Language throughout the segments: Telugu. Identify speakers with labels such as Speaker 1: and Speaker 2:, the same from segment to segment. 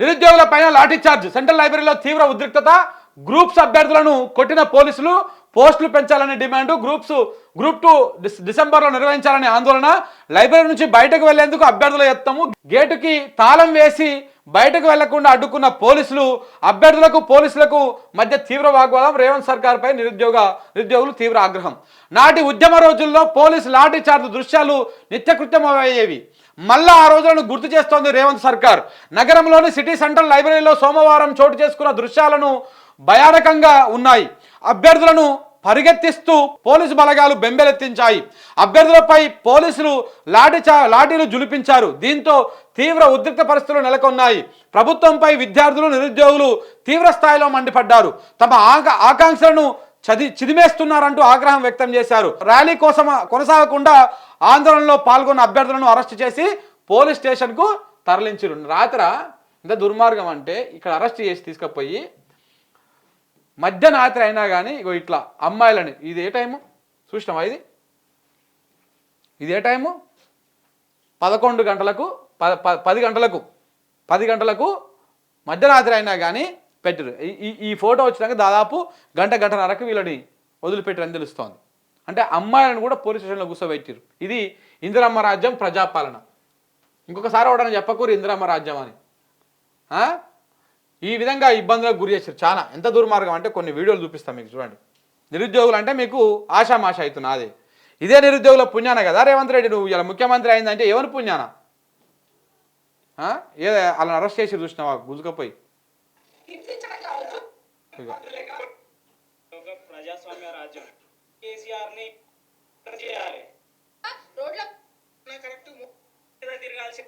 Speaker 1: నిరుద్యోగుల పైన లాఠీచార్జ్ సెంట్రల్ లైబ్రరీలో తీవ్ర ఉద్రిక్తత. గ్రూప్స్ అభ్యర్థులను కొట్టిన పోలీసులు పోస్టులు పెంచాలనే demand. Groups group two dis- డిసెంబర్లో నిర్వహించాలనే ఆందోళన. లైబ్రరీ నుంచి బయటకు వెళ్ళేందుకు అభ్యర్థుల ఎత్తము గేటుకి తాళం వేసి బయటకు వెళ్ళకుండా అడ్డుకున్న పోలీసులు అభ్యర్థులకు పోలీసులకు మధ్య తీవ్ర వాగ్వాదం. రేవంత్ సర్కార్పై నిరుద్యోగ నిరుద్యోగులు తీవ్ర ఆగ్రహం. నాటి ఉద్యమ రోజుల్లో పోలీసు లాఠీ చార్జ్ దృశ్యాలు నిత్యకృత్యమయ్యేవి. మళ్ళా ఆ రోజులను గుర్తు చేస్తోంది రేవంత్ సర్కార్. నగరంలోని సిటీ సెంట్రల్ లైబ్రరీలో సోమవారం చోటు చేసుకున్న దృశ్యాలను భయానకంగా ఉన్నాయి. అభ్యర్థులను పరిగెత్తిస్తూ పోలీసు బలగాలు బెంబెలెత్తించాయి. అభ్యర్థులపై పోలీసులు లాఠీ చా లాఠీలు జులిపించారు. దీంతో తీవ్ర ఉద్రిక్త పరిస్థితులు నెలకొన్నాయి. ప్రభుత్వంపై విద్యార్థులు నిరుద్యోగులు తీవ్ర స్థాయిలో మండిపడ్డారు. తమ ఆకాంక్షలను చది చిదిమేస్తున్నారంటూ ఆగ్రహం వ్యక్తం చేశారు. ర్యాలీ కోసం కొనసాగకుండా ఆందోళనలో పాల్గొన్న అభ్యర్థులను అరెస్ట్ చేసి పోలీస్ స్టేషన్కు తరలించారు. రాత్ర ఇంత దుర్మార్గం అంటే ఇక్కడ అరెస్ట్ చేసి తీసుకుపోయి మధ్యరాత్రి అయినా కానీ ఇగో ఇట్లా అమ్మాయిలని ఇది ఏ టైము? చూసినావా ఇది? ఇది ఏ టైము? పదకొండు గంటలకు ప ప- పది గంటలకు పది గంటలకు మధ్యరాత్రి అయినా కానీ పెట్టరు. ఈ- ఈ ఈ ఫోటో వచ్చినాక దాదాపు గంట గంటన్నరకు వీళ్ళని వదిలిపెట్టారని తెలుస్తోంది అంటే అమ్మాయిలను కూడా పోలీస్ స్టేషన్లో కూర్చోబెట్టారు ఇది ఇందిరమ్మ రాజ్యం ప్రజాపాలన. ఇంకొకసారి ఒకటని చెప్పకూరు ఇందిరమ్మ రాజ్యం అని. ఈ విధంగా ఇబ్బందులకు గురి చేశారు చాలా. ఎంత దుర్మార్గం అంటే కొన్ని వీడియోలు చూపిస్తాం మీకు చూడండి. నిరుద్యోగులు అంటే మీకు ఆశామాష అవుతున్నా అదే ఇదే నిరుద్యోగుల పుణ్యాన కదా రేవంత్ రెడ్డి నువ్వు ఇలా ముఖ్యమంత్రి అయిందంటే ఎవరి పుణ్యాన? ఏదో ఏ అలా అరెస్ట్ చేసి చూసినావా గుజుకపోయి?
Speaker 2: ఒక ప్రజాస్వామ్య రాజ్యం. కేసీఆర్ని చేయాలి
Speaker 3: రోడ్ల
Speaker 2: కరెక్ట్ తిరగాల్సి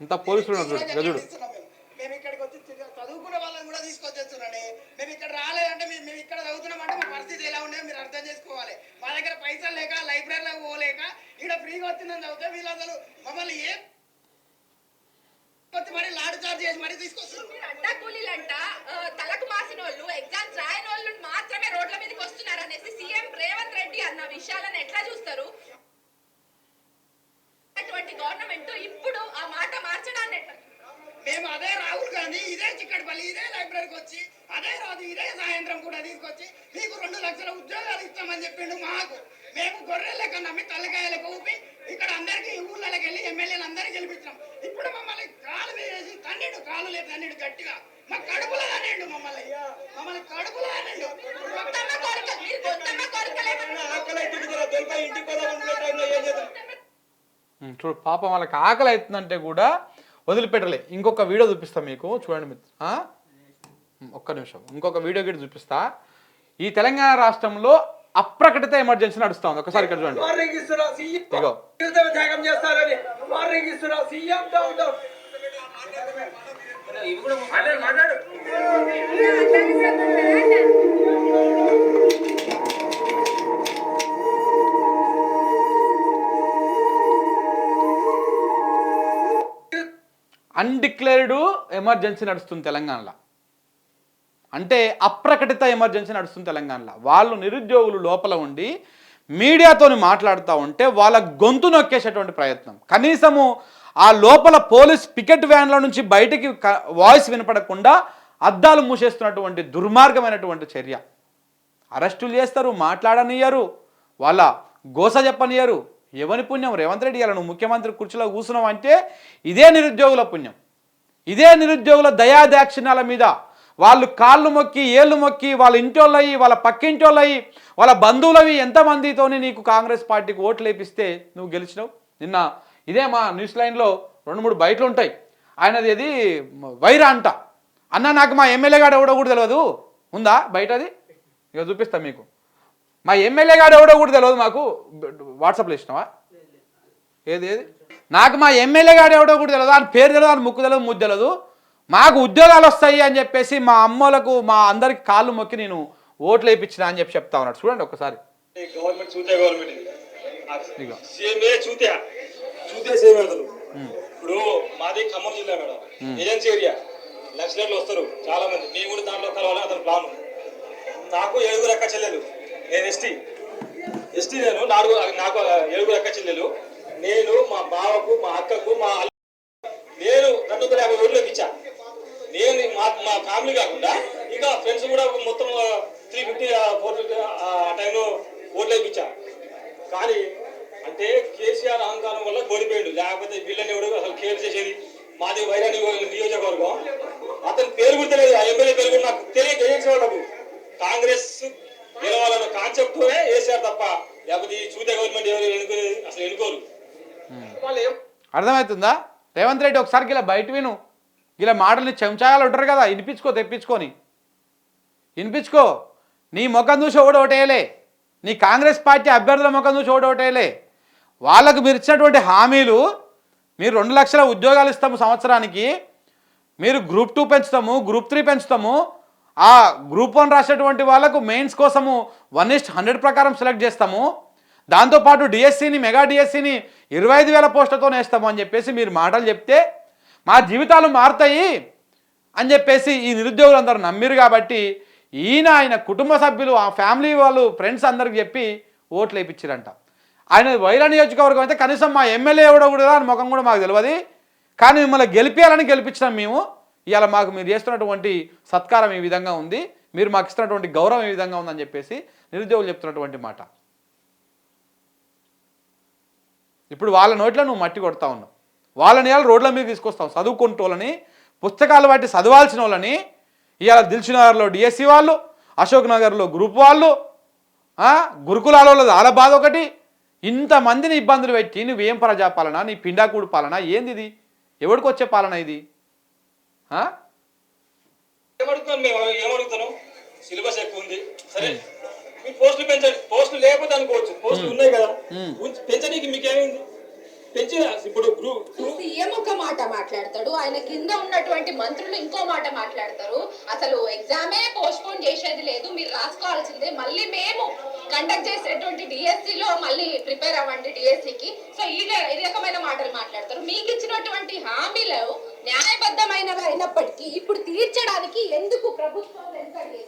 Speaker 1: ఇంత పోలీసులు ఉన్నారు చూడు ఇగో చూడు
Speaker 4: మేము ఇక్కడికి వచ్చి తిరిగి చదువుకునే వాళ్ళని కూడా తీసుకొచ్చేస్తున్నాండి మేము ఇక్కడ రాలేదంటే మేము మేము ఇక్కడ చదువుతున్నామంటే మా పరిస్థితి ఎలా ఉండేది మీరు అర్థం చేసుకోవాలి మా దగ్గర పైసలు లేక లైబ్రరీలో పోలేక ఇక్కడ ఫ్రీగా వచ్చిందని చదివితే వీళ్ళు అసలు మమ్మల్ని ఏ వచ్చి మరి లాడ్ చార్జ్ చేసి మరీ తీసుకొస్తారు
Speaker 3: మీరు అడ్డా కూలీలంట ఆ, తలకు మాసిన వాళ్ళు ఎగ్జామ్స్ రాయని వాళ్ళు మాత్రమే రోడ్ల మీదకి వస్తున్నారు అనేసి సీఎం అన్న విషయాలను ఎట్లా చూస్తారు? అటువంటి గవర్నమెంట్ ఇప్పుడు ఆ మాట మార్చడాన్ని
Speaker 4: మేము అదే రాహుల్ గాంధీ ఇదే చిక్కడపల్లి ఇదే లైబ్రరీకి వచ్చి అదే రాదు ఇదే సాయంత్రం కూడా తీసుకొచ్చి మీకు రెండు లక్షల ఉద్యోగాలు ఇస్తామని చెప్పిండు మాకు. మేము గొర్రెల లెక్క నమ్మి తల్లకాయలకు ఊపి ఇక్కడ అందరికి ఊళ్ళకి వెళ్ళి ఎమ్మెల్యేలు అందరికి గెలిపించినాం. ఇప్పుడు మమ్మల్ని కాలు వేసి తన్నిడు కాలు లేదు తన్నిడు గట్టిగా. మా కడుపులో తన్నిండు మమ్మల్ని. మమ్మల్ని కడుపులో తన్నిండు.
Speaker 1: చూడు పాపం వాళ్ళకి ఆకలి అవుతుందంటే కూడా వదిలిపెట్టలే. ఇంకొక వీడియో చూపిస్తా మీకు. చూడండి మిత్ర ఒక్క నిమిషం. ఇంకొక వీడియో గిట్ చూపిస్తా. ఈ తెలంగాణ రాష్ట్రంలో అప్రకటిత ఎమర్జెన్సీ నడుస్తుంది ఒకసారి ఇక్కడ చూడండి.
Speaker 5: వార్నింగ్ ఇస్తున్నా సీఎం
Speaker 1: ఇగో.
Speaker 5: జీవితం త్యాగం చేస్తారని వార్నింగ్ ఇస్తున్నా సీఎం డౌన్ డౌన్ మాట్లాడు. మాట్లాడు
Speaker 1: అన్డిక్లేర్డ్ ఎమర్జెన్సీ నడుస్తుంది తెలంగాణలో. అంటే అప్రకటిత ఎమర్జెన్సీ నడుస్తుంది తెలంగాణలో. వాళ్ళు నిరుద్యోగులు లోపల ఉండి మీడియాతోని మాట్లాడుతూ ఉంటే వాళ్ళ గొంతు నొక్కేసేటువంటి ప్రయత్నం. కనీసము ఆ లోపల పోలీస్ పికెట్ వ్యాన్ల నుంచి బయటికి వాయిస్ వినపడకుండా అద్దాలు మూసేస్తున్నటువంటి దుర్మార్గమైనటువంటి చర్య. అరెస్టులు చేస్తారు మాట్లాడనియ్యరు వాళ్ళ గోస చెప్పనియ్యరు ఎవరి పుణ్యం? రేవంత్ రెడ్డి గారు నువ్వు ముఖ్యమంత్రి కుర్చీలో కూర్చున్నావు అంటే ఇదే నిరుద్యోగుల పుణ్యం. ఇదే నిరుద్యోగుల దయాదాక్షిణ్యాల మీద వాళ్ళు కాళ్ళు మొక్కి ఏళ్ళు మొక్కి వాళ్ళ ఇంటోళ్ళయి వాళ్ళ పక్కింటోళ్ళయి వాళ్ళ బంధువులవి ఎంతమందితోని నీకు కాంగ్రెస్ పార్టీకి ఓట్లు వేపిస్తే నువ్వు గెలిచినావు? నిన్న ఇదే మా న్యూస్ లైన్లో రెండు మూడు బయటలు ఉంటాయి. ఆయనది ఏది? వైరా అంట. అన్న నాకు మా ఎమ్మెల్యే గారు ఎవడో కూడా తెలియదు ఉందా బయటది? ఇక చూపిస్తా మీకు. మా ఎమ్మెల్యే గాడు ఎవడో కూడా తెలియదు మాకు. వాట్సాప్లో ఇచ్చినావా? ఏది ఏది? నాకు మా ఎమ్మెల్యే గాడు ఎవడో కూడా తెలియదు ఆయన పేరు తెలియదు ఆయన ముక్కు తెలియదు ముద్దు తెలియదు మాకు ఉద్యోగాలు వస్తాయి అని చెప్పేసి మా అమ్మలకు మా అందరికి కాళ్ళు మొక్కి నేను ఓట్లు వేయించిన అని చెప్పి చెప్తా ఉన్నాడు. చూడండి ఒకసారి.
Speaker 2: ఇప్పుడు మాది ఖమ్మం జిల్లా మేడం. Agency area. వస్తారు చాలా మంది మేము కూడా దాంట్లో కలవాలని అతను ప్లాన్ నాకు ఏడుగురు అక్క చెల్లెలు. నేను ఎస్టీ. ఎస్టీ నేను నాలుగు నాకు ఏడుగురు అక్క చెల్లెలు. నేను మా బావకు మా అక్కకు మా నేను రెండు వందల యాభై ఓట్లకు ఇచ్చా. నేను మా మా ఫ్యామిలీ కాకుండా ఇంకా ఫ్రెండ్స్ కూడా మొత్తం త్రీ ఫిఫ్టీ ఫోర్ ఫిఫ్టీ ఆ టైంలో ఓట్లు ఇచ్చా. కానీ అంటే కేసీఆర్ అహంకారం వల్ల ఓడిపోయాడు. లేకపోతే వీళ్ళని ఎవడు అసలు కేర్ చేసేది? మాది వైరాణి నియోజకవర్గం. అతని పేరు గుర్తులేదు. ఆ ఎమ్మెల్యే పేరు కూడా నాకు తెలియక వాళ్ళకు కాంగ్రెస్ గెలవాలన్న కాన్సెప్ట్ వేసారు తప్ప లేకపోతే ఈ చూతే గవర్నమెంట్ ఎవరు ఎన్నుకోలేదు అసలు ఎన్నుకోరు.
Speaker 1: అర్థమవుతుందా? రేవంత్ రెడ్డి ఒకసారి ఇలా బయట విను. ఇలా మాటల్ని చెంచాయాలు ఉంటారు కదా వినిపించుకో తెప్పించుకొని. వినిపించుకో. నీ ముఖం చూసి ఓడి ఓటేయలే? నీ కాంగ్రెస్ పార్టీ అభ్యర్థుల ముఖం చూసి ఓడి ఓటేయలే? వాళ్ళకు మీరు ఇచ్చినటువంటి హామీలు మీరు రెండు లక్షల ఉద్యోగాలు ఇస్తాము సంవత్సరానికి. మీరు గ్రూప్ టూ పెంచుతాము గ్రూప్ త్రీ పెంచుతాము. ఆ గ్రూప్ వన్ రాసేటువంటి వాళ్ళకు మెయిన్స్ కోసము వన్ ఇస్ట్ హండ్రెడ్ ప్రకారం సెలెక్ట్ చేస్తాము. దాంతోపాటు డిఎస్సిని మెగా డిఎస్సిని ఇరవై ఐదు వేల పోస్టులతో వేస్తాము అని చెప్పేసి మీరు మాటలు చెప్తే మా జీవితాలు మారుతాయి అని చెప్పేసి ఈ నిరుద్యోగులందరూ నమ్మిరు కాబట్టి ఈయన ఆయన కుటుంబ సభ్యులు ఆ ఫ్యామిలీ వాళ్ళు ఫ్రెండ్స్ అందరికి చెప్పి ఓట్లు వేయించారంట. ఆయన వైరా నియోజకవర్గం అయితే కనీసం మా ఎమ్మెల్యే ఎవడో కూడా అని ముఖం కూడా మాకు తెలియదు కానీ మిమ్మల్ని గెలిపించాలని గెలిపించినాం మేము. ఇవాళ మాకు మీరు చేస్తున్నటువంటి సత్కారం ఈ విధంగా ఉంది మీరు మాకు ఇస్తున్నటువంటి గౌరవం ఈ విధంగా ఉందని చెప్పేసి నిరుద్యోగులు చెప్తున్నటువంటి మాట. ఇప్పుడు వాళ్ళ నోట్లో నువ్వు మట్టి కొడతా ఉన్నావు. వాళ్ళని ఇవాళ రోడ్ల మీద తీసుకొస్తావు చదువుకుంటోళ్ళని పుస్తకాలు బట్టి చదవాల్సిన వాళ్ళని ఇవాళ దిల్చినగర్లో డిఎస్సి వాళ్ళు అశోక్ నగర్లో గ్రూప్ వాళ్ళు గురుకులాలలో వాళ్ళ బాధ ఒకటి ఇంతమందిని ఇబ్బందులు పెట్టి నువ్వేం ప్రజాపాలన నీ పిండాకూడు పాలన ఏంది ఇది ఎవడికి వచ్చే పాలన ఇది?
Speaker 2: మేము? ఏమడుగుతాను? సిలబస్ ఎక్కువ ఉంది. సరే. మీరు పోస్టులు పెంచండి. పోస్టులు లేకపోతే అనుకోవచ్చు. పోస్టులు ఉన్నాయి కదా. పెంచనీకి మీకేమైంది? పెంచి ఇప్పుడు గ్రూప్
Speaker 3: సీఎం మాట మాట్లాడతాడు? ఆయన కింద ఉన్నటువంటి మంత్రులు ఇంకో మాట మాట్లాడతారు. అసలు ఎగ్జామే పోస్ట్ పోన్ చేసేది లేదు. మీరు రాసుకోవాల్సిందే. మళ్ళీ మేము కండక్ట్ చేసేటువంటి DSC లో మళ్ళీ ప్రిపేర్ అవ్వండి DSC కి సో ఈ రకమైన మాటలు మాట్లాడతారు. మీకు ఇచ్చినటువంటి హామీలు న్యాయబద్ధమైనవి అయినప్పటికీ ఇప్పుడు తీర్చడానికి ఎందుకు ప్రభుత్వం వెనుకడి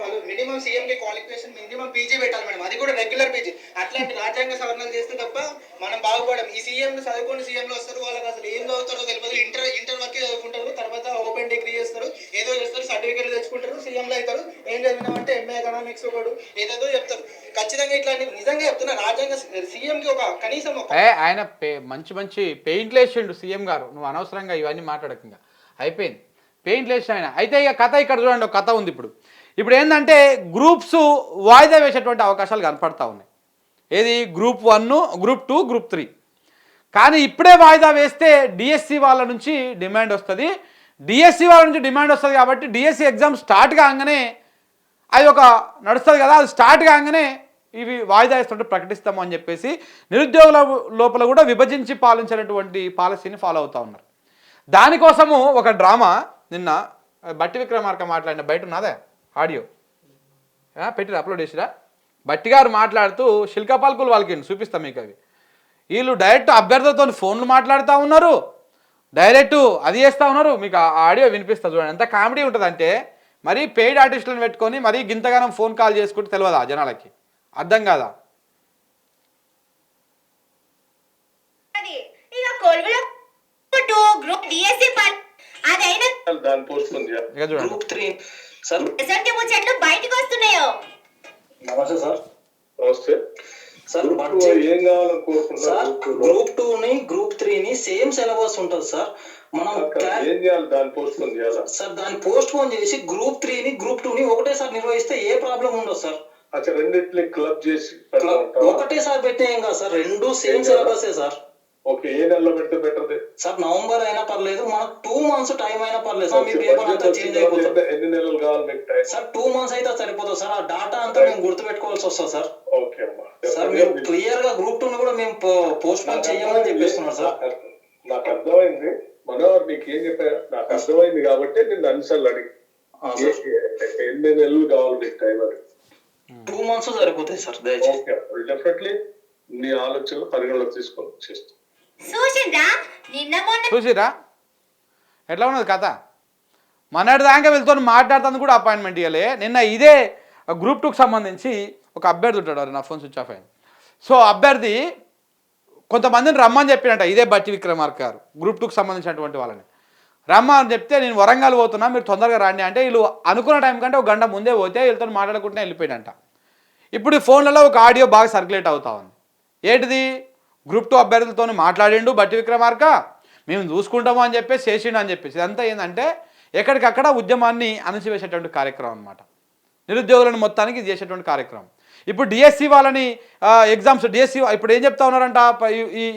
Speaker 4: వాళ్ళు మినిమం సీఎం కి క్వాలిఫికేషన్ మినిమం పీజీ పెట్టాలి మేడం. అది కూడా రెగ్యులర్ పీజీ. అట్లాంటి రాజ్యాంగ సవరణలు చేస్తే తప్ప మనం బాగుపడం ఈ సీఎం చదువుకుని సీఎంలు వస్తారు. వాళ్ళకి అసలు ఏం చదువుతారో తెలియదు. ఇంటర్ ఇంటర్ వరకే చదువుకుంటారు. తర్వాత ఓపెన్ డిగ్రీ చేస్తారు. ఏదో చేస్తారు. సర్టిఫికేట్ తెచ్చుకుంటారు. సీఎంలు అవుతారు. ఏం చదివినామంటే ఎంఏ ఎకనామిక్స్ ఒకడు. ఏదేదో చెప్తారు. ఖచ్చితంగా ఇట్లాంటి నిజంగా చెప్తున్నా. రాజ్యాంగ సీఎం కి ఒక కనీసం
Speaker 1: ఆయన మంచి మంచి పెయింట్లు వేసిండు సీఎం గారు. నువ్వు అనవసరంగా ఇవన్నీ మాట్లాడకంగా అయిపోయింది. పెయింట్లు వేసి ఆయన. అయితే ఇక కథ ఇక్కడ చూడండి ఒక కథ ఉంది ఇప్పుడు. ఇప్పుడు ఏంటంటే గ్రూప్స్ వాయిదా వేసేటువంటి అవకాశాలు కనపడతా ఉన్నాయి. ఏది? Group one group two group three. కానీ ఇప్పుడే వాయిదా వేస్తే డిఎస్సి వాళ్ళ నుంచి డిమాండ్ వస్తుంది. డిఎస్సి వాళ్ళ నుంచి డిమాండ్ వస్తుంది కాబట్టి డిఎస్సి ఎగ్జామ్ స్టార్ట్ కాగానే అది ఒక నడుస్తుంది కదా అది స్టార్ట్ కాగానే ఇవి వాయిదా ఇస్తుంటే ప్రకటిస్తాము అని చెప్పేసి నిరుద్యోగుల లోపల కూడా విభజించి పాలించినటువంటి పాలసీని ఫాలో అవుతా ఉన్నారు. దానికోసము ఒక డ్రామా నిన్న బట్టి విక్రమార్క మాట్లాడిన బయట ఉన్నదే? ఆడియో. పెట్టిరా అప్లోడ్ చేసిరా? బట్టి గారు మాట్లాడుతూ శిల్కపాల్కులు వాళ్ళకి చూపిస్తాం మీకు అవి. వీళ్ళు డైరెక్ట్ అభ్యర్థులతో ఫోన్లు మాట్లాడుతూ ఉన్నారు. డైరెక్ట్ అది చేస్తూ ఉన్నారు. మీకు ఆ ఆడియో వినిపిస్తా చూడండి. ఎంత కామెడీ ఉంటుంది అంటే మరీ పెయిడ్ ఆర్టిస్టులను పెట్టుకొని మరీ గింతగానం ఫోన్ కాల్ చేసుకుంటే తెలియదా జనాలకి? అర్థం కాదా?
Speaker 6: అది ఇక కొలుగులో టూ గ్రూప్ డిఎస్సి పని అదైనా
Speaker 7: దాన్ని పోస్ట్ పోన్ చేయాలి
Speaker 1: ఇక చూడండి.
Speaker 8: Group three. సార్? నమస్తే సార్.
Speaker 7: నమస్తే.
Speaker 8: సార్
Speaker 7: గ్రూప్ ఏం కావాలని
Speaker 8: సార్
Speaker 7: గ్రూప్ టూలో?
Speaker 8: గ్రూప్ టూ ని గ్రూప్ త్రీ ని సేమ్ సిలబస్ ఉంటుంది సార్. మనం
Speaker 7: అక్కడ
Speaker 8: క్లా-
Speaker 7: ఏం చేయాలి? దాన్ని పోస్ట్ పోన్ చేయాలా
Speaker 8: సార్ దాన్ని పోస్ట్ పోన్ చేసి గ్రూప్ త్రీ ని గ్రూప్ టూ ని ఒకటేసారి నిర్వహిస్తే ఏ ప్రాబ్లం ఉండదు సార్.
Speaker 7: అచ్చా రెండింటిని క్లబ్ చేసి పెడతా
Speaker 8: క్లా-
Speaker 7: ఉంటావా?
Speaker 8: ఒకటేసారి పెట్టే ఏం కాదు సార్ రెండు సేమ్? సిలబసే సార్.
Speaker 7: ఓకే ఏ నెలలో పెడితే బెటర్
Speaker 8: సార్ నవంబర్ అయినా పర్లేదు మనకు టూ మంత్స్ టైం అయినా పర్లేదు సార్ మీ పేపర్ అంతా చేంజ్ అయిపోతుంది.
Speaker 7: ఎన్ని నెలలు కావాలి మీకు టైం
Speaker 8: సార్ టూ మంత్స్ అయితే సరిపోతుంది సార్ ఆ డాటా అంతా మేము గుర్తుపెట్టుకోవాల్సి వస్తుంది సార్.
Speaker 7: ఓకే అమ్మా.
Speaker 8: సార్ మేము క్లియర్గా గ్రూప్ టూ కూడా మేము పోస్ట్ పోన్ చేయమని చెప్పేస్తున్నారు సార్.
Speaker 7: నాకు- అర్థమైంది. మనోహర్ నీకు ఏం చెప్పా? నాకు అర్థమైంది కాబట్టి నేను అన్నిసార్లు అడిగి.
Speaker 8: సార్.
Speaker 7: ఎన్ని నెలలు కావాలి మీకు టైం అని
Speaker 8: టూ మంత్స్ సరిపోతాయి సార్ దయచేసి.
Speaker 7: ఓకే డెఫినెట్లీ నీ ఆలోచనలు పరిగణలోకి
Speaker 6: మొన్న
Speaker 1: చూసిరా ఎట్లా ఉన్నది కథ? మొన్నటి దాకా వీళ్ళతో మాట్లాడుతుంది కూడా అపాయింట్మెంట్ ఇవ్వలే నిన్న ఇదే గ్రూప్ టూకి సంబంధించి ఒక అభ్యర్థి ఉంటాడు నా ఫోన్ స్విచ్ ఆఫ్ అయింది. సో అభ్యర్థి కొంతమందిని రమ్మని చెప్పినట్ట ఇదే బట్టి విక్రమార్క గారు గ్రూప్ టూకి సంబంధించినటువంటి వాళ్ళని. రమ్మ అని చెప్తే నేను వరంగల్ పోతున్నా మీరు తొందరగా రండి అంటే వీళ్ళు అనుకున్న టైం కంటే ఒక గంట ముందే పోతే వీళ్ళతో మాట్లాడుకుంటే వెళ్ళిపోయాడంట. ఇప్పుడు ఈ ఫోన్లలో ఒక ఆడియో బాగా సర్క్యులేట్ అవుతా ఉంది. ఏంటిది? గ్రూప్ టూ అభ్యర్థులతో మాట్లాడిండు బట్టి విక్రమార్క మేము చూసుకుంటాము అని చెప్పేసి చేసిండు అని చెప్పేసి. ఇదంతా ఏంటంటే ఎక్కడికక్కడ ఉద్యమాన్ని అణచివేసేటువంటి కార్యక్రమం అనమాట నిరుద్యోగులను మొత్తానికి ఇది చేసేటువంటి కార్యక్రమం. ఇప్పుడు డిఎస్సి వాళ్ళని ఎగ్జామ్స్ డిఎస్సి ఇప్పుడు ఏం చెప్తా ఉన్నారంట?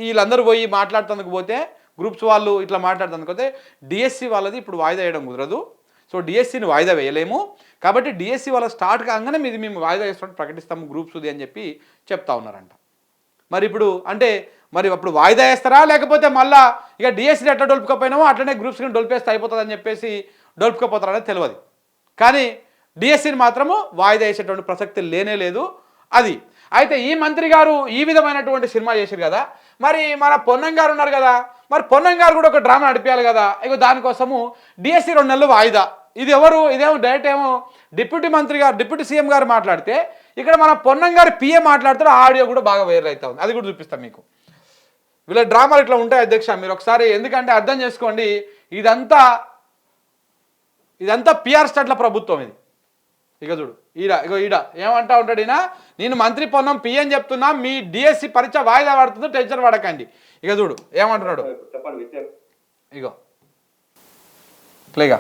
Speaker 1: వీళ్ళందరూ పోయి మాట్లాడుతందుకు పోతే గ్రూప్స్ వాళ్ళు ఇట్లా మాట్లాడుతందుకు పోతే డిఎస్సి వాళ్ళది ఇప్పుడు వాయిదా వేయడం కుదరదు. సో డిఎస్సిని వాయిదా వేయలేము. కాబట్టి డిఎస్సి వాళ్ళ స్టార్ట్ కాగానే మీది మేము వాయిదా వేస్తున్నట్టు ప్రకటిస్తాము గ్రూప్స్ ఇది అని చెప్పి చెప్తా ఉన్నారంట. మరి ఇప్పుడు అంటే మరి అప్పుడు వాయిదా వేస్తారా? లేకపోతే మళ్ళా ఇక డిఎస్సీని ఎట్లా డొలుపుకపోయినామో అట్లనే గ్రూప్స్ని డొలిపేస్తే అయిపోతుంది అని చెప్పేసి డొలుపుకపోతారనేది తెలియదు. కానీ డిఎస్సిని మాత్రము వాయిదా వేసేటువంటి ప్రసక్తి లేనే లేదు. అది. అయితే ఈ మంత్రి గారు ఈ విధమైనటువంటి సినిమా చేశారు కదా మరి మన పొన్నం గారు ఉన్నారు కదా మరి పొన్నం గారు కూడా ఒక డ్రామా నడిపించాలి కదా. ఇక దానికోసము డిఎస్సి రెండు నెలలు వాయిదా. ఇది ఎవరు? ఇదేమో డైరెక్ట్ ఏమో డిప్యూటీ మంత్రి గారు డిప్యూటీ సీఎం గారు మాట్లాడితే ఇక్కడ మన పొన్నం గారు పిఏ మాట్లాడుతారు ఆడియో కూడా బాగా వైరల్ అవుతా ఉంది. అది కూడా చూపిస్తాం మీకు. వీళ్ళ డ్రామాలు ఇట్లా ఉంటాయి అధ్యక్ష మీరు ఒకసారి ఎందుకంటే అర్థం చేసుకోండి ఇదంతా ఇదంతా పిఆర్ స్టట్ల ప్రభుత్వం ఇది. ఇక చూడు ఈడ ఇగో ఈడ ఏమంటా ఉంటాడు ఈయన? నేను మంత్రి పొన్నం పిఎం చెప్తున్నా మీ డిఎస్సి పరీక్ష వాయిదా పడుతుంది టెన్షన్ పడకండి. ఇక చూడు ఏమంటున్నాడు? ఇగో. ప్లేగా.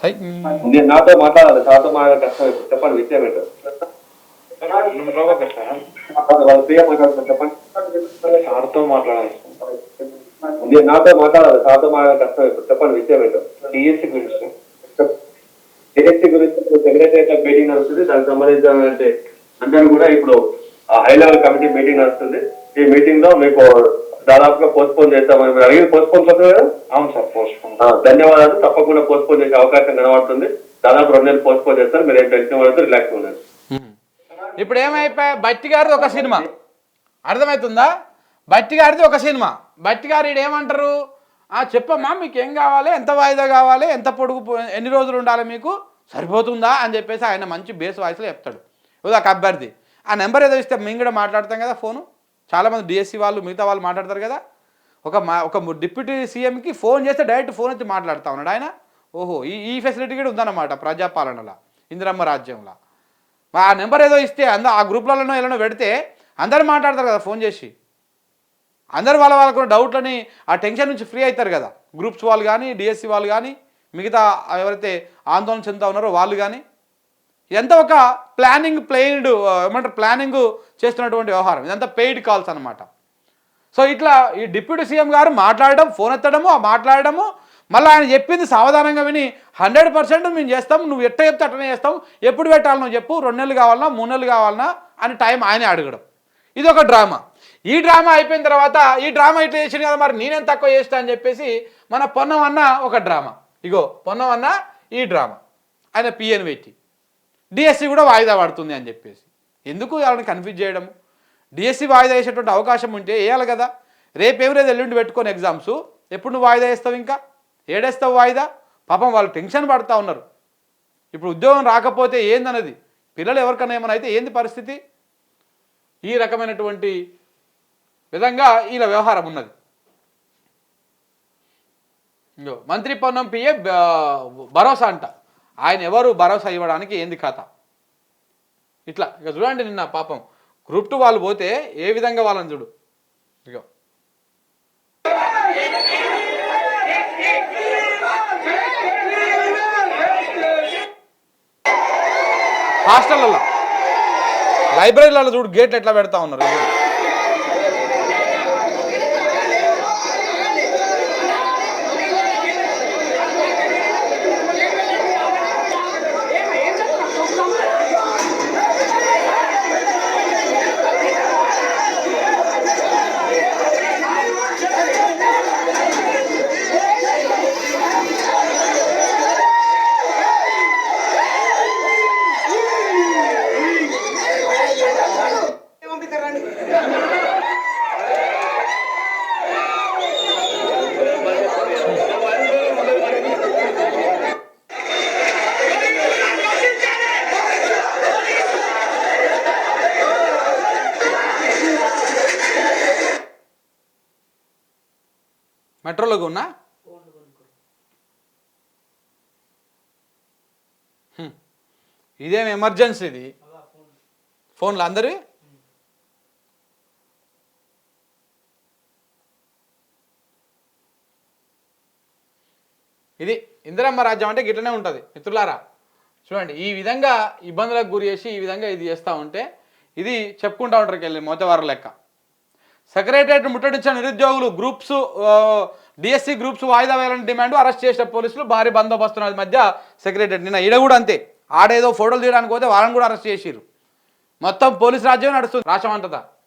Speaker 1: సై
Speaker 7: నేను నాతో మాట్లాడాలి సార్తో మాట్లాడే కష్టం చెప్పండి విషయం ఏంటో. చెప్పండి
Speaker 9: సార్తో మాట్లాడాలి.
Speaker 7: నేను నాతో మాట్లాడాలి సార్తో మాట్లాడే కష్టం ఇప్పుడు చెప్పండి విషయం ఏంటో.
Speaker 9: డిఎస్సి గురించి.
Speaker 7: డిఎస్సీ గురించి సెక్రటరీ మీటింగ్ నడుస్తుంది దానికి సంబంధించిన అంటే అందరూ కూడా ఇప్పుడు హై లెవెల్ కమిటీ మీటింగ్ నడుస్తుంది. ఈ మీటింగ్లో మీకు దాదాపుగా పోస్ట్పోన్ చేస్తామని మీరు అడిగి పోస్ట్పోన్ చేస్తారు? కదా
Speaker 9: అవును సార్ పోస్ట్
Speaker 7: ఆ, ధన్యవాదాలు. తప్పకుండా పోస్ట్పోన్ చేసే అవకాశం కనబడుతుంది. దాదాపు రెండు నెలలు పోస్ట్పోన్ చేస్తారు. మీరు ఏం టెన్షన్ పడుతూ రిలాక్స్ ఉన్నారు
Speaker 1: ఇప్పుడు ఏమైపోయా? బట్టి గారిది ఒక సినిమా. అర్థమవుతుందా? బట్టి గారిది ఒక సినిమా. బట్టి గారు ఏమంటారు? "ఆ, చెప్పమ్మా మీకు ఏం కావాలి? ఎంత వాయిదా కావాలి? ఎంత పొడుగు పో- ఎన్ని రోజులు ఉండాలి మీకు? సరిపోతుందా? అని చెప్పేసి ఆయన మంచి బేస్ వాయిస్లో చెప్తాడు. ఒక అభ్యర్థి ఆ నెంబర్ ఏదో ఇస్తే మేము కూడా మాట్లాడతాం కదా ఫోను. చాలామంది డిఎస్సి వాళ్ళు మిగతా వాళ్ళు మాట్లాడతారు కదా. ఒక మా ఒక డిప్యూటీ సీఎంకి ఫోన్ చేస్తే డైరెక్ట్ ఫోన్ వచ్చి మాట్లాడుతూ ఉన్నాడు ఆయన. ఓహో ఈ ఈ ఫెసిలిటీ కూడా ఉందన్నమాట ప్రజాపాలనలో ఇందిరమ్మ రాజ్యంలో. ఆ నెంబర్ ఏదో ఇస్తే అంద ఆ గ్రూప్లలో ఎలా పెడితే అందరు మాట్లాడతారు కదా ఫోన్ చేసి. అందరు వాళ్ళ వాళ్ళకు డౌట్లని ఆ టెన్షన్ నుంచి ఫ్రీ అవుతారు కదా. గ్రూప్స్ వాళ్ళు కానీ డిఎస్సి వాళ్ళు కానీ మిగతా ఎవరైతే ఆందోళన చెందుతూ ఉన్నారో వాళ్ళు కానీ. ఇదంతా ఒక ప్లానింగ్ ప్లేయిడ్ ఏమంటారు ప్లానింగ్ చేస్తున్నటువంటి వ్యవహారం. ఇదంతా పెయిడ్ కాల్స్ అనమాట సో ఇట్లా ఈ డిప్యూటీ సీఎం గారు మాట్లాడడం ఫోన్ ఎత్తడము ఆ మాట్లాడడము మళ్ళీ ఆయన చెప్పింది సావధానంగా విని హండ్రెడ్ పర్సెంట్ మేము చేస్తాం నువ్వు ఎట్ట చెప్తే అట్లనే చేస్తాం ఎప్పుడు పెట్టాలనో చెప్పు రెండు నెలలు కావాలన్నా మూడు నెలలు కావాలన్నా అని టైం ఆయనే అడగడం. ఇది ఒక డ్రామా. ఈ డ్రామా అయిపోయిన తర్వాత ఈ డ్రామా ఇట్లా చేసింది కదా మరి నేనేం తక్కువ చేస్తా అని చెప్పేసి మన పొన్నం అన్న ఒక డ్రామా. ఇగో పొన్నం అన్న ఈ డ్రామా. ఆయన పిఎన్ పెట్టి. డిఎస్సి కూడా వాయిదా పడుతుంది అని చెప్పేసి. ఎందుకు వాళ్ళని కన్ఫ్యూజ్ చేయడం? డిఎస్సి వాయిదా వేసేటువంటి అవకాశం ఉంటే వేయాలి కదా. రేపేం లేదు ఎల్లుండి పెట్టుకొని ఎగ్జామ్స్ ఎప్పుడు నువ్వు వాయిదా వేస్తావు ఇంకా? ఏడేస్తావు వాయిదా? పాపం వాళ్ళు టెన్షన్ పడుతూ ఉన్నారు. ఇప్పుడు ఉద్యోగం రాకపోతే ఏందన్నది? పిల్లలు ఎవరికైనా ఏమైనా అయితే ఏంది పరిస్థితి? ఈ రకమైనటువంటి విధంగా వీళ్ళ వ్యవహారం ఉన్నది. ఇంకో మంత్రి పొన్నం పిఏ భరోసా అంట. ఆయన ఎవరు భరోసా ఇవ్వడానికి ఏంది కథ ఇట్లా ఇక చూడండి నిన్న పాపం. గ్రూప్ టూ వాళ్ళు పోతే ఏ విధంగా వాళ్ళని చూడు. ఇగో హాస్టల్లో లైబ్రరీలలో చూడు గేట్లు ఎట్లా పెడతా ఉన్నారు. చూడు. మెట్రోలోకి ఇదేం ఎమర్జెన్సీ ఇది? ఫోన్లు అందరి ఇది ఇందిరమ్మ రాజ్యం అంటే గిట్లనే ఉంటుంది. మిత్రులారా చూడండి ఈ విధంగా ఇబ్బందులకు గురి చేసి ఈ విధంగా ఇది చేస్తూ ఉంటే ఇది చెప్పుకుంటా ఉంటారు వెళ్ళి మోతవారు లెక్క. సెక్రటరియట్ ముట్టడించిన నిరుద్యోగులు గ్రూప్స్ డిఎస్సి గ్రూప్స్ వాయిదా వేయాలని డిమాండ్ అరెస్ట్ చేసిన పోలీసులు భారీ బందోబస్తు ఉన్నది మధ్య సెక్రటరీ నిన్న ఈడ కూడా అంతే. ఆడేదో ఫోటోలు తీయడానికి పోతే వాళ్ళని కూడా అరెస్ట్ చేసిరు మొత్తం పోలీస్ రాజ్యం నడుస్తుంది. రాష్ట్రం అంతటా